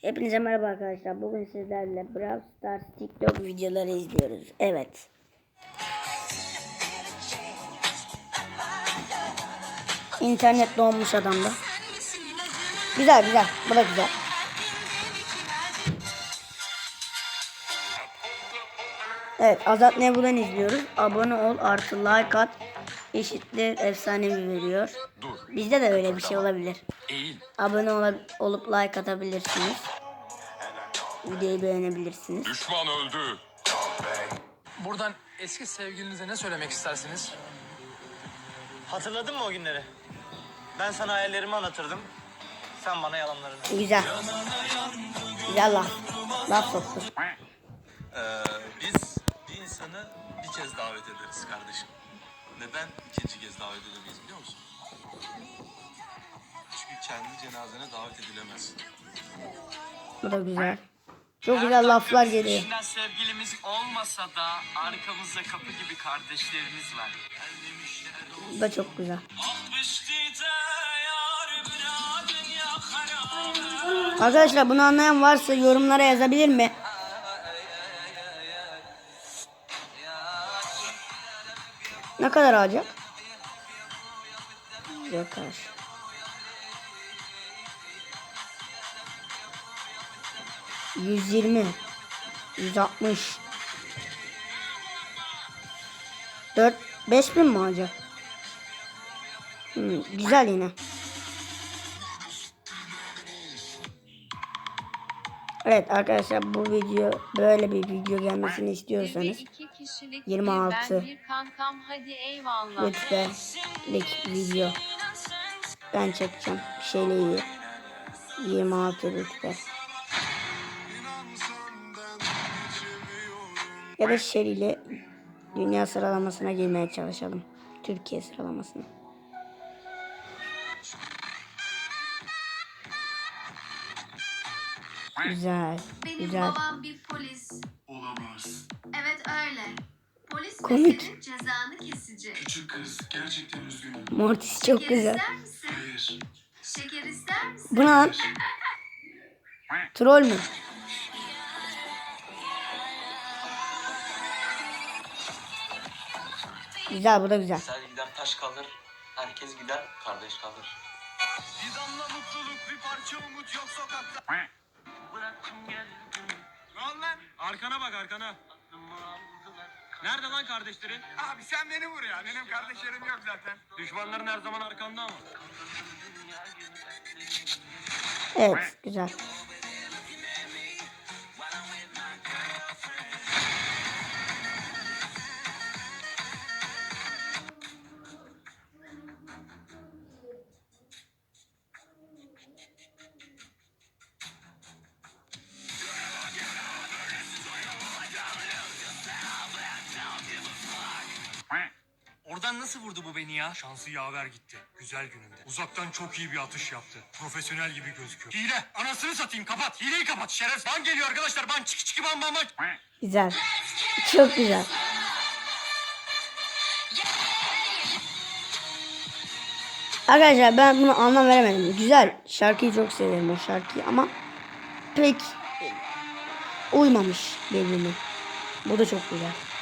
Hepinize merhaba arkadaşlar. Bugün sizlerle Brawl Stars TikTok videoları izliyoruz. Evet. İnternet donmuş adamda. Güzel güzel. Bu da güzel. Evet Azat Nebulan izliyoruz. Abone ol artı like at. Eşittir efsanevi veriyor. Bizde de öyle bir şey olabilir. Eğil. Abone ol- olup like atabilirsiniz. Videoyu beğenebilirsiniz. Düşman öldü. Buradan eski sevgilinize ne söylemek istersiniz? Hatırladın mı o günleri? Ben sana hayallerimi anlatırdım. Sen bana yalanlarını. Güzel. Güzel laf. Laf soktu. Ee, biz bir insanı bir kez davet ederiz kardeşim. Neden ikinci kez davet edemeyiz biliyor musun? Çünkü kendi cenazene davet edilemez. Bu da güzel. Çok güzel laflar geliyor. Peşinden sevgilimiz olmasa da arkamızda kapı gibi kardeşlerimiz var. Bu da çok güzel. Arkadaşlar bunu anlayan varsa yorumlara yazabilir mi? Ne kadar alacak? Yakar. Yüz yirmi. Yüz altmış. Dört, beş bin mi alacak? Hmm, güzel yine. Evet arkadaşlar bu video böyle bir video gelmesini istiyorsanız kişilik 26. ben bir kankam hadi eyvallah. lütfenlik video ben çekeceğim bir şeyle iyi 26 lütfen ya da Şeri'yle dünya sıralamasına girmeye çalışalım Türkiye sıralamasına güzel Benim güzel babam bir polis. Olamaz. Evet öyle. Polis Komik. senin cezanı kesecek. Küçük kız gerçekten üzgünüm. Mortis çok Şeker güzel ister misin? Hayır. Şeker ister misin? bu ne lan troll mü Güzel bu da güzel. Sen gider taş kalır, herkes gider kardeş kalır. Bir damla mutluluk, bir parça umut yok sokakta. Bıraktım geldim. Lan lan arkana bak arkana. Nerede lan kardeşlerin? Abi sen beni vur ya. Benim kardeşlerim yok zaten. Düşmanların her zaman arkanda ama. Evet güzel. Nasıl vurdu bu beni ya? Şansı yaver gitti. Güzel gününde. Uzaktan çok iyi bir atış yaptı. Profesyonel gibi gözüküyor. Hile! Anasını satayım kapat. Hileyi kapat şeref. Ban geliyor arkadaşlar. Ban çık çık ban ban ban. Güzel. Çok güzel. Arkadaşlar ben bunu anlam veremedim. Güzel. Şarkıyı çok severim o şarkıyı ama pek uymamış birbirine. Bu da çok güzel.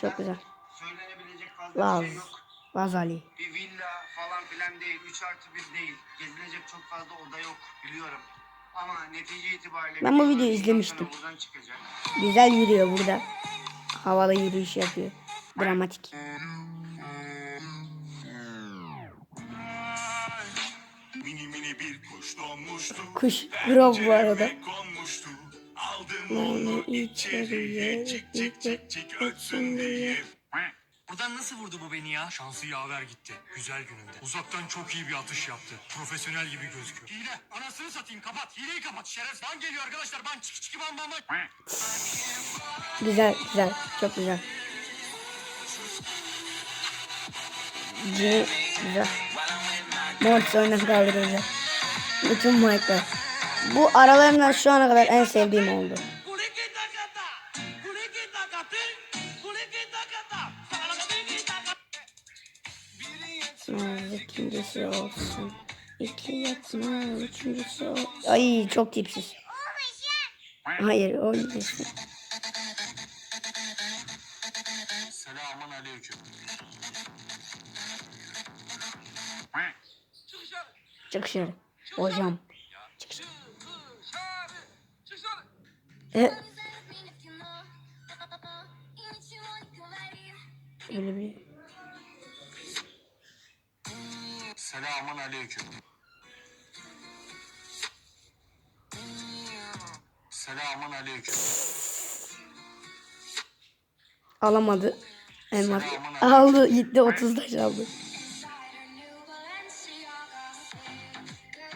Çok güzel. Söylenebilecek fazla Laz. şey yok. Laz Ali. Bir villa falan filan değil. 3 artı 1 değil. Gezilecek çok fazla oda yok. Biliyorum. Ama netice itibariyle... Ben bu videoyu izlemiştim. sonra Buradan çıkacak. Güzel yürüyor burada. Havalı yürüyüş yapıyor. Dramatik. Mini mini bir kuş donmuştu. Kuş. Grov bu arada. Onu içeriye, cik ötsün diye. Buradan nasıl vurdu bu beni ya? Şansı yaver gitti. Güzel gününde. Uzaktan çok iyi bir atış yaptı. Profesyonel gibi gözüküyor. Hile! Anasını satayım kapat. Hileyi kapat şeref. Ban geliyor arkadaşlar. Ban çık çık ban ban ban. Güzel güzel. Çok güzel. Cini güzel. Mortis oynası kaldıracak. Bütün mike'lar. Bu aralarından şu ana kadar en sevdiğim oldu. yetmez ikincisi olsun. İki yetmez üçüncüsü olsun. Ay çok tipsiz. Hayır o iyisin. Selamun aleyküm. Çık dışarı. Hocam. E, öyle bir Selamun aleyküm. Selamun aleyküm. alamadı. Elmas. Aldı gitti 30 taş aldı.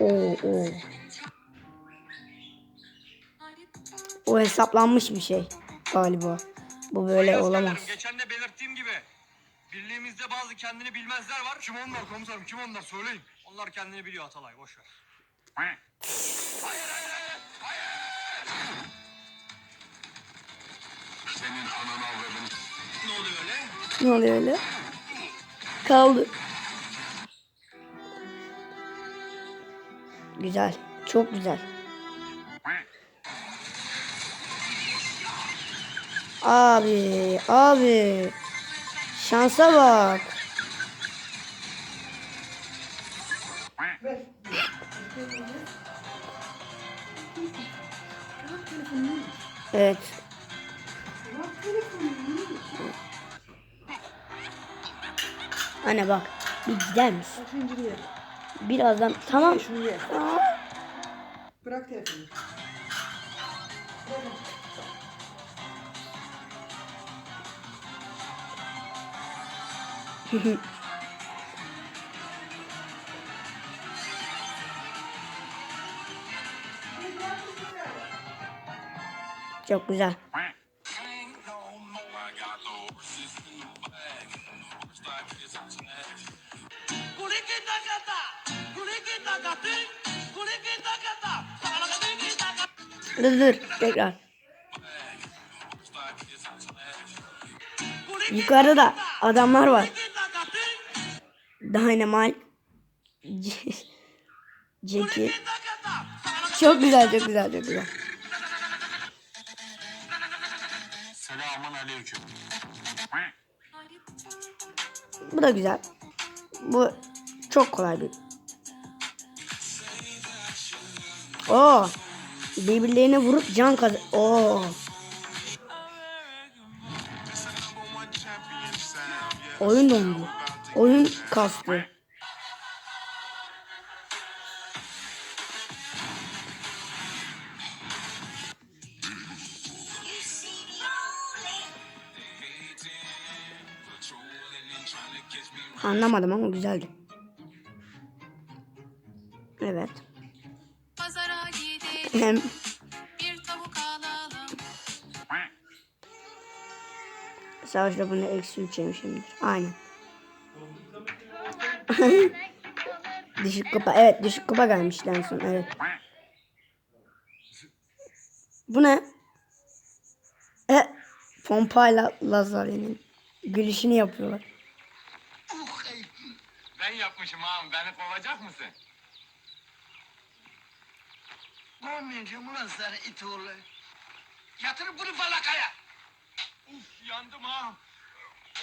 Oo, oo. O hesaplanmış bir şey galiba. Bu böyle olamaz. Geçen de belirttiğim gibi birliğimizde bazı kendini bilmezler var. Kim onlar komutanım kim onlar söyleyin. Onlar kendini biliyor Atalay boş ver. Senin ananı avradın. Ne oluyor öyle? Ne oluyor öyle? Kaldı. Güzel. Çok güzel. Abi, abi. Şansa bak. Evet. Anne bak. Bir gider misin? Birazdan tamam. Bırak telefonu. Çok güzel. Dur dur tekrar. Yukarıda da adamlar var. Dynamite. C- Jackie. Çok güzel çok güzel çok güzel. Selamun aleyküm. Bu da güzel. Bu çok kolay bir. Oo. Birbirlerine vurup can kaz. Oo. Oyun dondu. Oyun kastı. Anlamadım ama güzeldi. Evet. Pazara gidelim, bir tavuk alalım. savaş raporunda eksi 3 yemişimdir. Aynen. düşük kupa. Evet düşük kupa gelmişti en son. Evet. Bu ne? E, pompayla Lazari'nin gülüşünü yapıyorlar. Ben yapmışım ağam beni kovacak mısın? Kovmayacağım ulan sana it oğlu. Yatır bunu falakaya. Uf yandım ağam.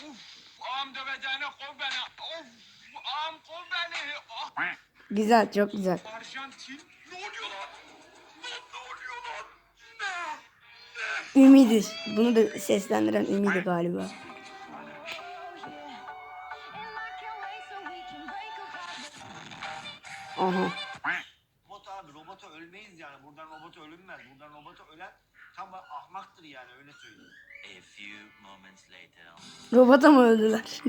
Uf ağam döveceğine kov beni. Of kov beni. Ah, Güzel çok güzel. Arjantin ne oluyor lan? Ne oluyor lan? Ümidiz. Bunu da seslendiren Ümidi galiba. Aha. Robot abi robota ölmeyiz yani. Buradan robota ölünmez. Buradan robota ölen tam ahmaktır yani öyle söyleyeyim. A few moments later. Robota mı öldüler?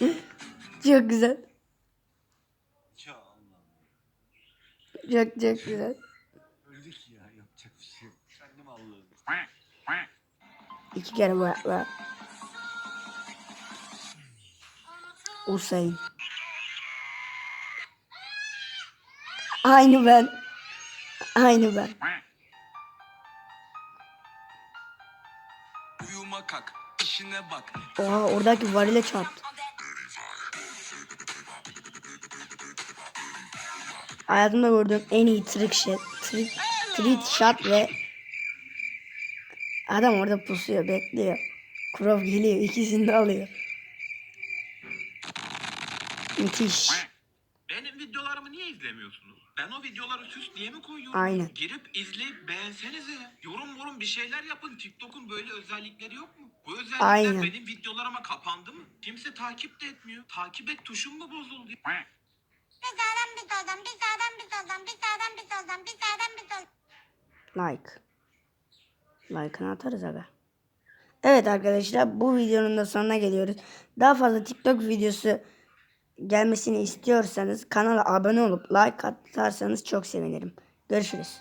çok güzel. Çok çok güzel. Öldük ya yapacak bir şey yok. Kendim Allah'ım. İki kere var. var. Usain. Aynı ben. Aynı ben. Uyuma kalk, işine bak. Oha oradaki varile çarptı. Hayatımda gördüğüm en iyi trick shot, trick, trick shot ve adam orada pusuyor, bekliyor. Kurov geliyor, ikisini de alıyor. Müthiş. Benim videolarımı niye izlemiyorsunuz? Ben o videoları süs diye mi koyuyorum? Aynen. Girip izleyip beğensenize. Yorum yorum bir şeyler yapın. TikTok'un böyle özellikleri yok mu? Bu özellikler Aynen. benim videolarıma kapandı mı? Kimse takip de etmiyor. Takip et tuşum mu bozuldu? Like. Like'ını atarız aga. Evet arkadaşlar bu videonun da sonuna geliyoruz. Daha fazla TikTok videosu gelmesini istiyorsanız kanala abone olup like atarsanız çok sevinirim. Görüşürüz.